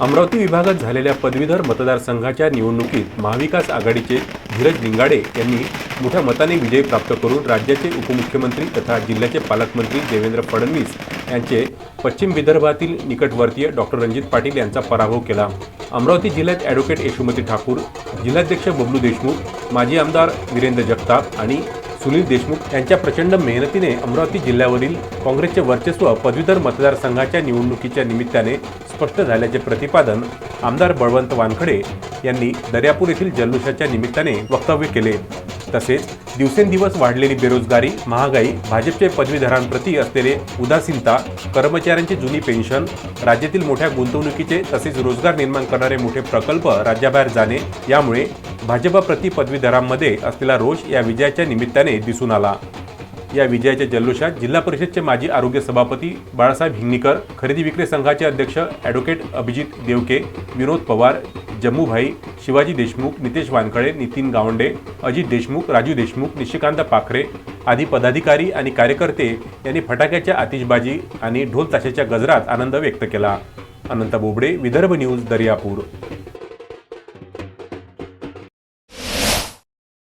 अमरावती विभागात झालेल्या पदवीधर मतदारसंघाच्या निवडणुकीत महाविकास आघाडीचे धीरज लिंगाडे यांनी मोठ्या मताने विजय प्राप्त करून राज्याचे उपमुख्यमंत्री तथा जिल्ह्याचे पालकमंत्री देवेंद्र फडणवीस यांचे पश्चिम विदर्भातील निकटवर्तीय डॉक्टर रणजित पाटील यांचा पराभव केला. अमरावती जिल्ह्यात ॲडव्होकेट यशोमती ठाकूर जिल्हाध्यक्ष बबलू देशमुख माजी आमदार वीरेंद्र जगताप आणि सुनील देशमुख यांच्या प्रचंड मेहनतीने अमरावती जिल्ह्यावरील काँग्रेसचे वर्चस्व पदवीधर मतदारसंघाच्या निवडणुकीच्या निमित्ताने स्पष्ट झाल्याचे प्रतिपादन आमदार बळवंत वानखडे यांनी दर्यापूर येथील जल्लोषाच्या निमित्ताने वक्तव्य केले. तसेच दिवसेंदिवस वाढलेली बेरोजगारी महागाई भाजपचे पदवीधरांप्रती असलेले उदासीनता कर्मचाऱ्यांची जुनी पेन्शन राज्यातील मोठ्या गुंतवणुकीचे तसेच रोजगार निर्माण करणारे मोठे प्रकल्प राज्याबाहेर जाणे यामुळे भाजपप्रती पदवीधरांमध्ये असलेला रोष या विजयाच्या निमित्ताने दिसून आला. या विजयाच्या जल्लोषात जिल्हा परिषदचे माजी आरोग्य सभापती बाळासाहेब हिंगणीकर खरेदी विक्री संघाचे अध्यक्ष ॲडव्होकेट अभिजित देवके विनोद पवार जम्मूभाई शिवाजी देशमुख नितेश वानखळे नितीन गावंडे अजित देशमुख राजू देशमुख निशिकांत पाखरे आदी पदाधिकारी आणि कार्यकर्ते यांनी फटाक्याच्या आतिषबाजी आणि ढोल ताशाच्या गजरात आनंद व्यक्त केला. अनंत बोबडे विदर्भ न्यूज दर्यापूर.